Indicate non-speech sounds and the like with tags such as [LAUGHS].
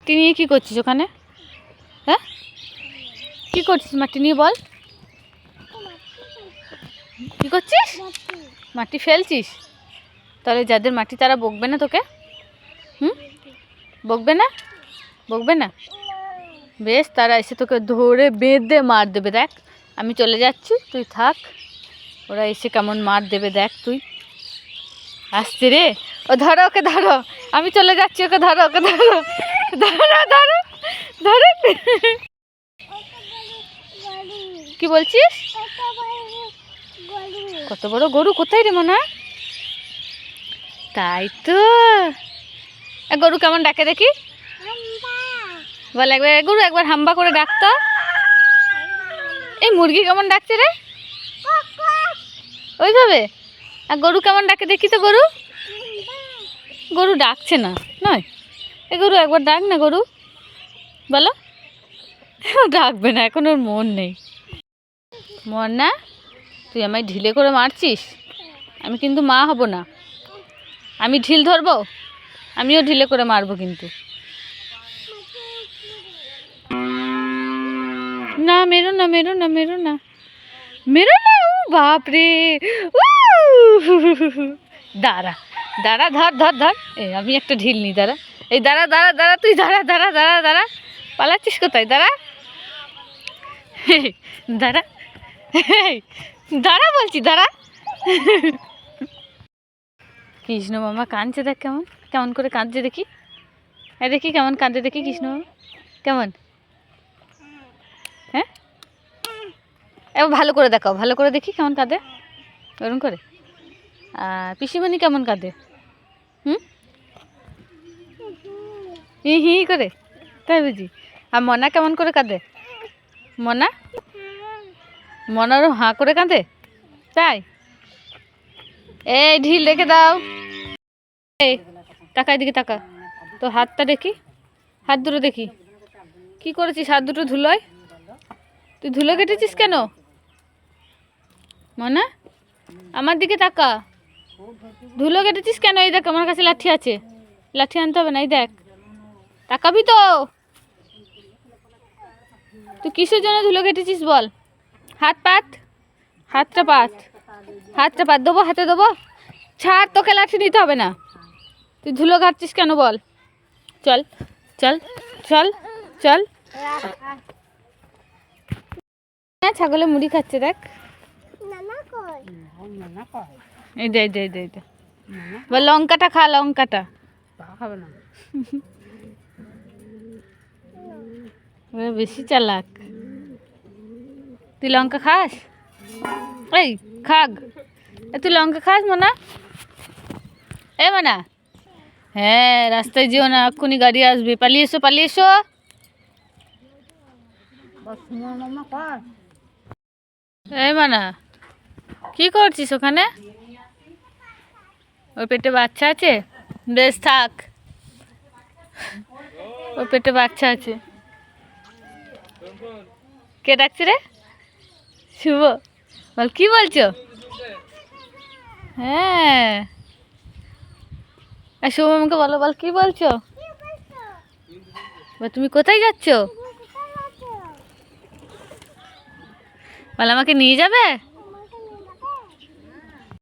মাটি নিয়ে কী করছিস ওখানে? হ্যাঁ? কী করছিস মাটি নিয়ে বল। কী করছিস? মাটি ফেলছিস? তাহলে যাদের মাটি তারা বকবে না তোকে? হুম? বকবে না? বকবে না? বেশ, তারা এসে তোকে ধরে বেঁধে মার দেবে, দেখ। আমি চলে যাচ্ছি, তুই থাক। ওরা এসে কেমন মার দেবে, দেখ তুই। আসছে রে। ও ধরো ওকে, ধরো। আমি চলে যাচ্ছি, ওকে ধরো ওকে ধরো। কি বলছিস? কত বড় গরু, কোথায় রে মনে? তাই তো। গরু কেমন ডাকে দেখি? বল একবার গরু একবার হাম্বা করে ডাকতো এই মুরগি কেমন ডাকছে রে? ওইভাবে? আর গরু কেমন ডাকে দেখি তো গরু? গরু ডাকছে না, নয়? এ গরু, একবার ডাক না গরু। বলো। ডাকবে না, এখন ওর মন নেই। মন না তুই আমায় ঢিলে করে মারছিস? আমি কিন্তু মা হব না। আমি ঢিল ধরবো? আমিও ঢিলে করে মারবো কিন্তু। না, মেরো না মেরো না মেরো না। মেরো না বাপরে! দাঁড়া দাঁড়া, ধর ধর ধর। এ, আমি একটা ঢিল নিই, দাঁড়া। এই দাঁড়া দাঁড়া দাঁড়া তুই, দাঁড়া দাঁড়া দাঁড়া দাঁড়া। পালাচ্ছিস কোথায়? দাঁড়া। দাঁড়া। দাঁড়া বলছি, দাঁড়া। কৃষ্ণ মামা কাঁদছে দেখ কেমন। কেমন করে কাঁদছে দেখি। হ্যাঁ দেখি কেমন কাঁদছে দেখি কৃষ্ণ মামা। কেমন? হ্যাঁ? এবার ভালো করে দেখাও, ভালো করে দেখি কেমন কাঁদে। ওরকম করে। আর পিসিমণি কেমন কাঁদে? হি হি করে। তাই বুঝি? আর মনা কেমন করে কাঁদে? মনা? মনারও হাঁ করে কাঁদে? তাই? এই ঢিল রেখে দাও। এই টাকা এদিকে টাকা তো হাতটা দেখি? হাত দুটো দেখি। কি করেছিস? হাত দুটো ধুলোয়? তুই ধুলো কেটেছিস কেন? মনা? আমার দিকে তাকা। ধুলো কেটেছিস কেন? এই দেখ, আমার কাছে লাঠি আছে। লাঠি আনতে হবে না, এই দেখ। তাকাবি তো। তুই কিসের জন্য ধুলো কেটেছিস বল? হাত পাত। হাতটা পাত। হাতটা পাত। দেবো হাতে দেবো। ছাড় তোকে লাঠি নিতে হবে না। তুই ধুলো ঘাটছিস কেন বল? চল চল চল চল। হ্যাঁ ছাগলে মুড়ি খাচ্ছে দেখ। এই দে দে দে দে। বল লঙ্কাটা খা লঙ্কাটা। খাবে না। [LAUGHS] ওরা বেশি চালাক। তুই লঙ্কা খাস? এই, খাগ। তুই লঙ্কা খাস, মোনা? এ, মোনা? হ্যাঁ রাস্তায় যেও না, এক্ষুনি গাড়ি আসবে। পালিয়ে এসো পালিয়ে এসো। এই মানা, কি করছিস ওখানে? ওর পেটে বাচ্চা আছে? বেশ থাক। ওর পেটে বাচ্চা আছে। কে ডাকছে রে? শুভ। বল কি বলছো? হ্যাঁ। আর শুভ আমাকে বলো বল কি বলছো? বল, তুমি কোথায় যাচ্ছ? বল আমাকে নিয়ে যাবে?